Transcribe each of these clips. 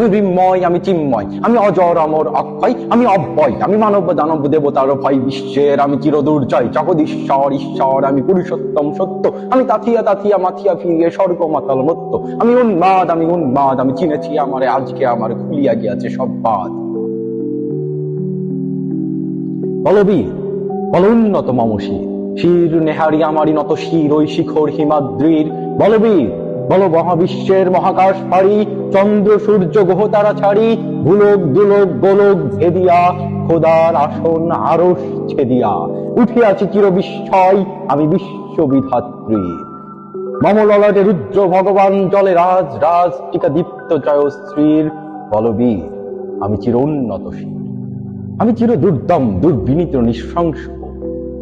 আমি বিময়, আমি চিন্ময়, আমি অজর, অমর, অক্ষয়, আমি অব্যয়, আমি মানব, দানব, দেবতার ভয় বিশ্বের, আমি চিরদুর্জয়, জগদীশ্বর, ঈশ্বর, আমি পুরুষোত্তম সত্য, আমি তাথিয়া তাথিয়া, মাথিয়া ফিরিয়ে স্বর্গ, মাতাল মত্ত, আমি উন্মাদ আমি উন্মাদ, আমি চিনেছি আমারে, আজকে আমার খুলিয়া গিয়াছে সব বাদ। বলবি বল উন্নত মমশি শির নেহারি আমারি নত শির, ওই শিখর হিমাদ্রির, বলবীর বল মহাবিশ্বের মহাকাশ পাড়ি চন্দ্র, সূর্য, গ্রহ তারা ছাড়ি, ভুলোক, দুলোক, গোলক ভেদিয়া খোদার আসন আরস ছেদিয়া। উঠিয়াছি চির বিস্ময় আমি বিশ্ববিধাত্রী। মমললাটে রুদ্র ভগবান, জলে রাজ রাজ টিকা দীপ্ত জয়শ্রীর বলবীর, আমি চির উন্নত উন্নতশীল আমি চির দুর্দম, দুর্বিনীত, নৃশংস।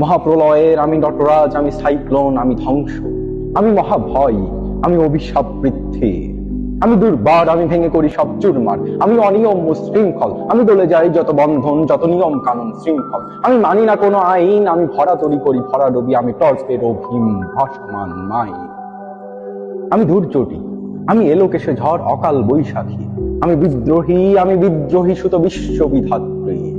মহাপ্রলয়ের আমি নটরাজ, আমি সাইক্লোন, আমি ধ্বংস। আমি মহাভয় আমি অভিশাপ বৃদ্ধি। আমি দুর্বার, আমি ভেঙে করি সব চুরমার। আমি অনিয়ম ও শৃঙ্খল। আমি দলে যাই যত বন্ধন, যত নিয়ম কানুন শৃঙ্খল। আমি মানি না কোনো আইন, আমি ভরা তরি করি ভরা ডবি আমি টর্পের ভীম ভাসমান মাই। আমি দুর্যোটি। আমি এলোকেশে ঝড়, অকাল বৈশাখী। আমি বিদ্রোহী আমি বিদ্রোহী সুত বিশ্ববিধাত্রী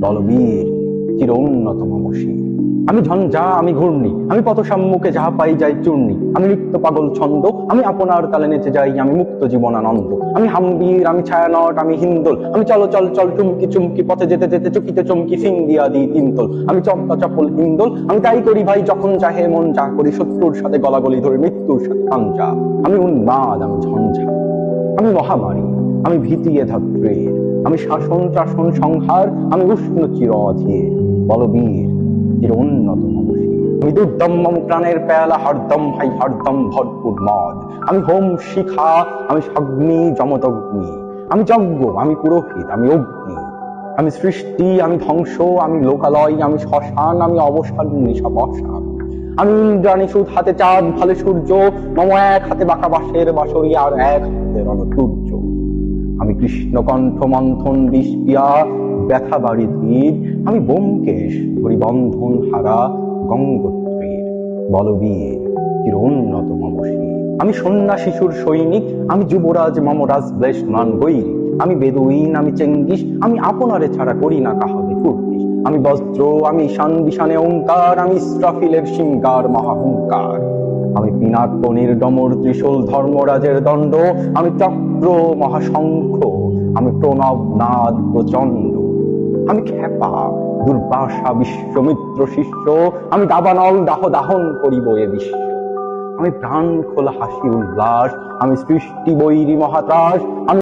বলবীর চির উন্নত মমসী আমি ঝঞ্ঝা আমি ঘূর্ণি। আমি পথ সম্মুখে যাহা পাই যাই চূর্ণি। আমি নিত্য পাগল ছন্দ, আমি আপনার তালে নেচে যাই, আমি মুক্ত জীবন আনন্দ। আমি হাম্বির, আমি ছায়ানট, আমি হিন্দোল। আমি চল চল চল, চুমকি চুমকি, পথে যেতে যেতে চকিতে চমকি সিং দিয়া দিই তিনতল। আমি চম্পা চপল হিন্দোল আমি তাই করি ভাই যখন চাহে মন যা করি, শত্রুর সাথে গলাগলি ধরে মৃত্যুর সাথে পাঞ্জা আমি উন্মাদ, আমি ঝঞ্ঝা। আমি মহামারী, আমি ভীতি ধাত্রীর। আমি শাসন শাসন সংহার, আমি উষ্ণ চির অধীর। বলবীর মমসী মম প্রাণের পেয়ালা হরদম হাই হরদম ভরপুর মদ। আমি হোম শিখা, আমি সগ্নি আমি যজ্ঞ, আমি পুরোহিত, আমি অগ্নি। আমি সৃষ্টি, আমি ধ্বংস, আমি লোকালয়, আমি শ্মশান, আমি অবসান নিশব অসান। আমি ইন্দ্রাণী সুদ হাতে চাঁদ ভালে সূর্য মম এক হাতে বাঁকা বাঁশের বাঁশরি, আর এক হাতে রণতুর্য আমি কৃষ্ণকণ্ঠ মন্থন বিষ পিয়া ব্যথা বাড়ি ধীর আমি বোমকেশ পরিবন্ধন হারা গঙ্গোত্রীর। বলবীর চির উন্নত মমশী আমি সন্ন্যাসী শিশুর সৈনিক, আমি যুবরাজ মমরাজ ব্লেশ মান গৈরিক আমি বেদুইন, আমি চেঙ্গিস, আমি আপনারে ছাড়া করি না কাহাবে কুর্দিস আমি বস্ত্র, আমি ঈশান বিশানে ওঙ্কার, আমি ইস্রাফিলের সিঙ্গার মহাহুঙ্কার। আমি পিনাক নির্ডমর ত্রিশূল ধর্মরাজের দণ্ড, আমি চক্র মহাশঙ্খ। আমি প্রণব নাদ প্রচণ্ড। আমি খেপা দুর্বাসা, বিশ্বমিত্র শিষ্য, আমি দাবানল, দাহ দাহন করিব এ বিশ্ব। আমি প্রাণ খোলা হাসি উল্লাস, আমি সৃষ্টি বৈরী মহাতাস আমি